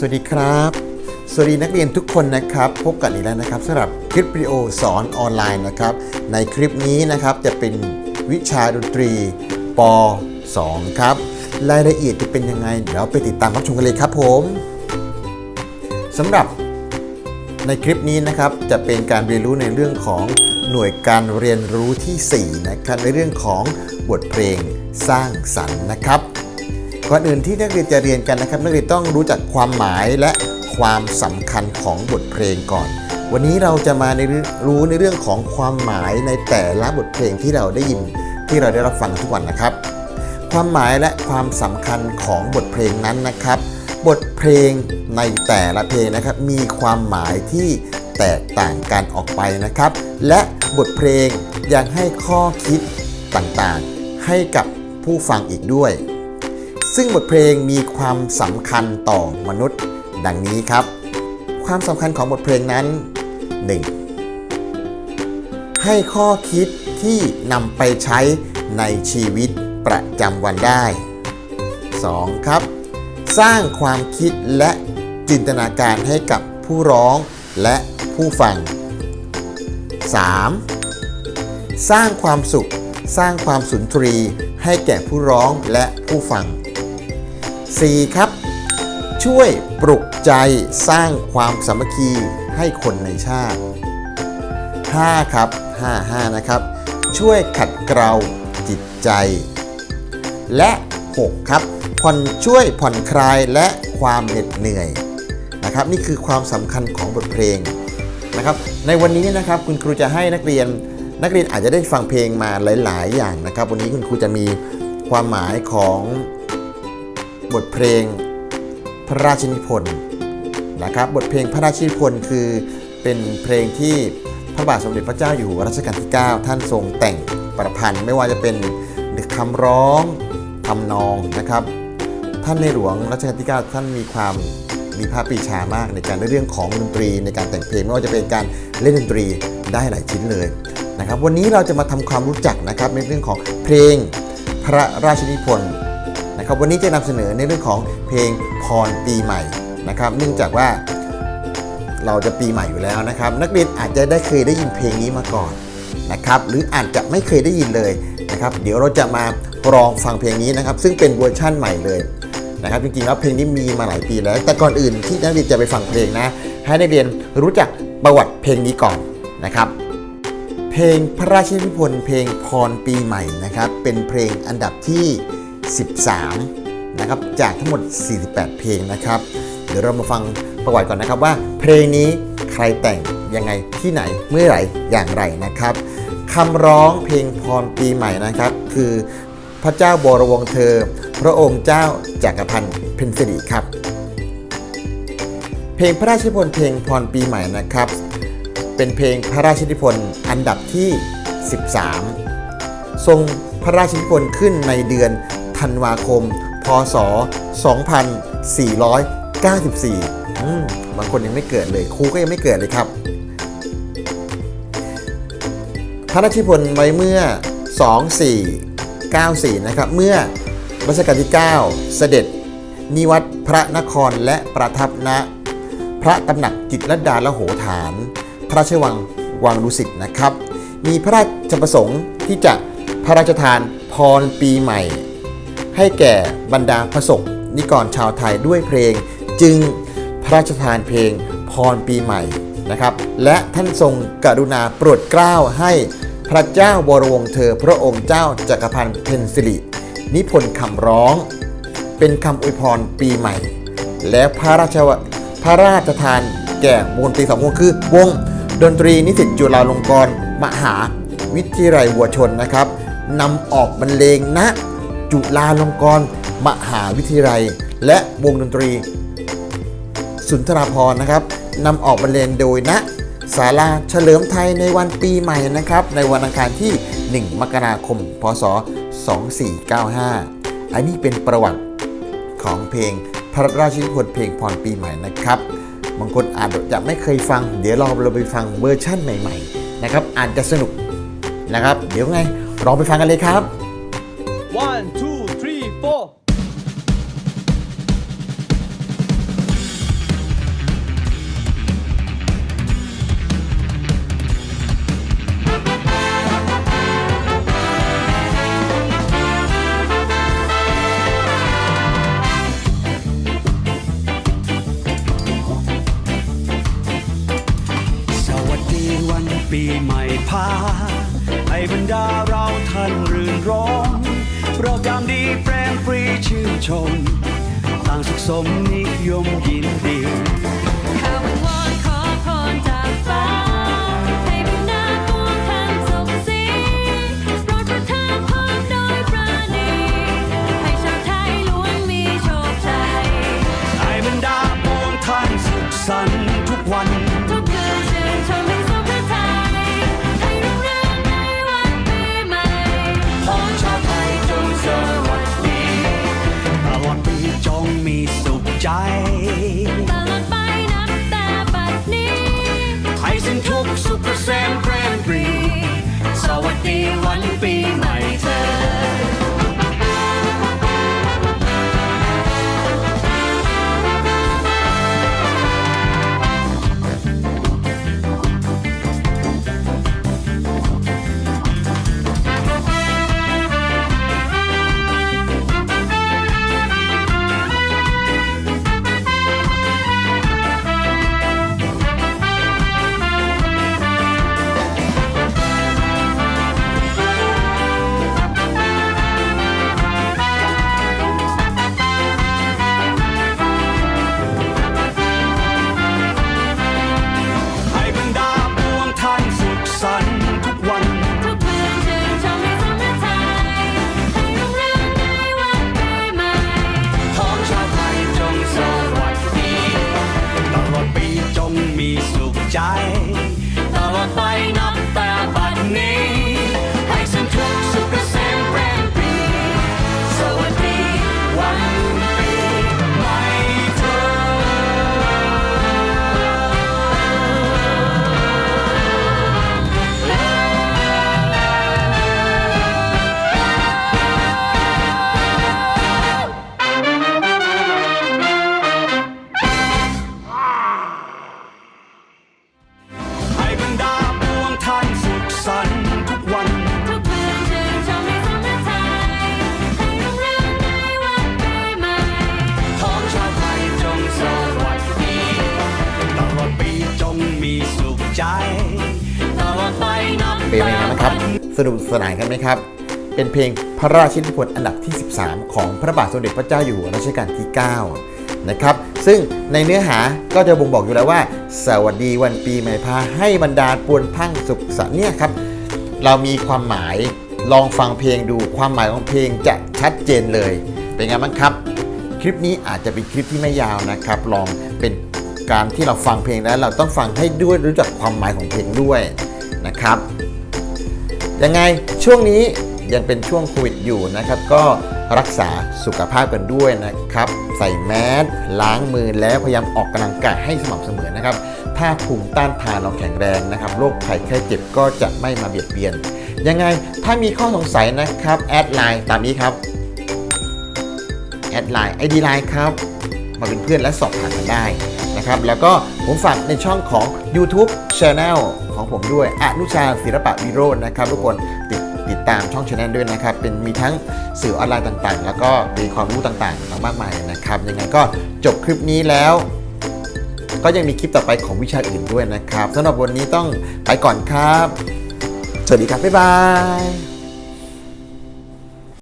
สวัสดีครับ สวัสดีนักเรียนทุกคนนะครับ พบกันอีกแล้วนะครับสำหรับคลิปวิดีโอสอนออนไลน์นะครับ ในคลิปนี้นะครับจะเป็นวิชาดนตรีป .2 ครับ รายละเอียดจะเป็นยังไง เดี๋ยวไปติดตามรับชมกันเลยครับผมสำหรับในคลิปนี้นะครับจะเป็นการเรียนรู้ในเรื่องของหน่วยการเรียนรู้ที่ 4 นะครับในเรื่องของบทเพลงสร้างสรรค์นะครับ ก่อนอื่นที่นักเรียนจะเรียนกันนะครับนักเรียนต้องรู้จักความหมายและความสำคัญของบทเพลงก่อน วันนี้เราจะมาในรู้ในเรื่องของความหมายในแต่ละบทเพลงที่เราได้ยินที่เราได้รับฟังทุกวันนะครับ ความหมายและความสำคัญของบทเพลงนั้นนะครับ บทเพลงในแต่ละเพลงนะครับ มีความหมายที่แตกต่างกันออกไปนะครับ และบทเพลงยังให้ข้อคิดต่างๆ ให้กับผู้ฟังอีกด้วย ซึ่งบทเพลงมีความสำคัญต่อมนุษย์ ดังนี้ครับ ความสำคัญของบทเพลงนั้น 1. ให้ข้อคิดที่นำไปใช้ในชีวิตประจำวันได้ 2. ครับ สร้างความคิดและจินตนาการให้กับผู้ร้องและผู้ฟัง 3. สร้างความสุข สร้างความสุนทรีให้แก่ผู้ร้องและผู้ฟัง 4. ครับ ช่วยปลุกใจสร้างความสามัคคีให้คนในชาติ 5 ครับ 5 5 นะครับ ช่วยขัดเกลาจิตใจ และ 6 ครับผ่อนช่วยผ่อนคลายและความเหน็ดเหนื่อยนะครับ นี่คือความสำคัญของบทเพลงนะครับ ในวันนี้นะครับคุณครูจะให้นักเรียนนักเรียนอาจจะได้ฟังเพลงมาหลาย ๆ อย่างนะครับ วันนี้คุณครูจะมีความหมายของ บทเพลงพระราชนิพนธ์นะครับ บทเพลงพระราชนิพนธ์คือเป็นเพลงที่พระบาทสมเด็จพระเจ้าอยู่หัวรัชกาลที่ 9 ท่านทรงแต่งประพันธ์ไม่ว่าจะเป็นคำร้องทำนองนะครับ ท่านในหลวงรัชกาลที่ 9 ท่านมีความมีพระปรีชามากในการในเรื่องของดนตรีในการแต่งเพลงไม่ว่าจะเป็นการเล่นดนตรีได้หลายชิ้นเลยนะครับ วันนี้เราจะมาทำความรู้จักนะครับในเรื่องของเพลงพระราชนิพนธ์ นะครับวันนี้จะนำเสนอในเรื่องของเพลงพรปีใหม่นะครับเนื่องจากว่าเราจะปีใหม่อยู่แล้วนะครับ นักเรียนอาจจะได้เคยได้ยินเพลงนี้มาก่อนนะครับหรืออาจจะไม่เคยได้ยินเลยนะครับเดี๋ยวเราจะมาลองฟังเพลงนี้นะครับ ซึ่งเป็นเวอร์ชั่นใหม่เลยนะครับจริงๆแล้วเพลงนี้มีมาหลายปีแล้ว แต่ก่อนอื่นที่นักเรียนจะไปฟังเพลงนะ ให้นักเรียนรู้จักประวัติเพลงนี้ก่อนนะครับ เพลงพระราชนิพนธ์เพลงพรปีใหม่นะครับ เป็นเพลงอันดับที่ 13 นะครับ จากทั้งหมด 48 เพลงนะครับ เดี๋ยวเรามาฟังประวัติก่อนนะครับว่าเพลงนี้ใครแต่งยังไงที่ไหนเมื่อไหร่อย่างไรนะครับคำร้องเพลงพรปีใหม่นะครับ คือพระเจ้าบรวงเธอ พระองค์เจ้าจักรพันธ์เพนสิริครับ เพลงพระราชนิพนธ์เพลงพรปีใหม่นะครับ เป็นเพลงพระราชนิพนธ์อันดับที่ 13 ทรงพระราชนิพนธ์ขึ้นในเดือน ธันวาคม พศ 2494อืมบางคนยังไม่เกิดเลย ครูก็ยังไม่เกิดเลยครับ พระราชนิพนธ์ไว้เมื่อ 2494 นะครับ เมื่อรัชกาลที่ 9 เสด็จ นิวัตพระนครและประทับณพระตำหนักจิตรดาละโหฐาน พระราชวังวังดุสิตนะครับ มีพระราชประสงค์ที่จะพระราชทานพรปีใหม่ ให้แก่บรรดาพระสงฆ์นิกรชาวไทยด้วยเพลง จึงพระราชทานเพลงพรปีใหม่นะครับ และท่านทรงกรุณาโปรดเกล้าให้พระเจ้าบรวงเธอพระองค์เจ้าจักรพันธ์เพนสิรินิพนธ์คำร้อง เป็นคำอวยพรปีใหม่ และพระราชวพระราชทานแก่วงดนตรีสองวงคือวงดนตรีนิสิตจุฬาลงกรณ์มหาวิทยาลัยวัวชนนะครับนำออกบรรเลงณ จุฬาลงกรณ์มหาวิทยาลัย และวงดนตรี สุนทราพรนะครับนำออกบรรเลงโดยณศาลาเฉลิมไทยในวันปีใหม่นะครับ ในวันอังคารที่ 1 มกราคม พศ 2495 อันนี้เป็นประวัติของเพลงพระราชนิพนธ์เพลงพรปีใหม่นะครับบางคนอาจจะไม่เคยฟัง เดี๋ยวเราเราไปฟังเวอร์ชั่นใหม่ ๆ นะครับอาจจะสนุกนะครับ เดี๋ยวไงลองไปฟังกันเลยครับ แปรงฟรีชื่นชม ต่างสุขสมนิยมยินดี ใจตลอดไปนับเป็นยังไงบ้างครับ สนุกสนานกันไหมครับ เป็นเพลงพระราชนิพนธ์อันดับที่ 13 ของพระบาทสมเด็จพระเจ้าอยู่หัวรัชกาลที่ 9 นะครับ ซึ่งในเนื้อหาก็จะบ่งบอกอยู่แล้วว่า สวัสดีวันปีใหม่พาให้บรรดาปวนทั้งสุขสันต์เนี่ยครับ เรามีความหมายลองฟังเพลงดูความหมายของเพลงจะชัดเจนเลย เป็นไงบ้างครับ คลิปนี้อาจจะเป็นคลิปที่ไม่ยาวนะครับ ลองเป็น การที่เราฟังเพลงแล้วเราต้องฟังให้ด้วยรู้จักความหมายของเพลงด้วยนะครับยังไงช่วงนี้ยังเป็นช่วงโควิดอยู่นะครับ ก็รักษาสุขภาพกันด้วยนะครับ ใส่แมสล้างมือแล้วพยายามออกกำลังกายให้สม่ำเสมอนะครับ ถ้าภูมิต้านทานเราแข็งแรงนะครับโรคภัยแค่เจ็บก็จะไม่มาเบียดเบียน ยังไงถ้ามีข้อสงสัยนะครับแอดไลน์ตามนี้ครับแอดไลน์ ID ไลน์ครับ มาเป็นเพื่อนและสอบถามกันได้ นะครับ แล้วก็ผมฝากในช่องของ YouTube Channel ของผมด้วยอนุชาศิลปะวิโรจน์นะครับ ทุกคนติดติดตามช่อง Channel ด้วยนะครับ เป็นมีทั้งสื่อออนไลน์ต่างๆ แล้วก็มีความรู้ต่างๆมากมายนะครับ ยังไงก็จบคลิปนี้แล้ว ก็ยังมีคลิปต่อไปของวิชาอื่นด้วยนะครับสำหรับวันนี้ต้องไปก่อนครับ สวัสดีครับ บ๊ายบาย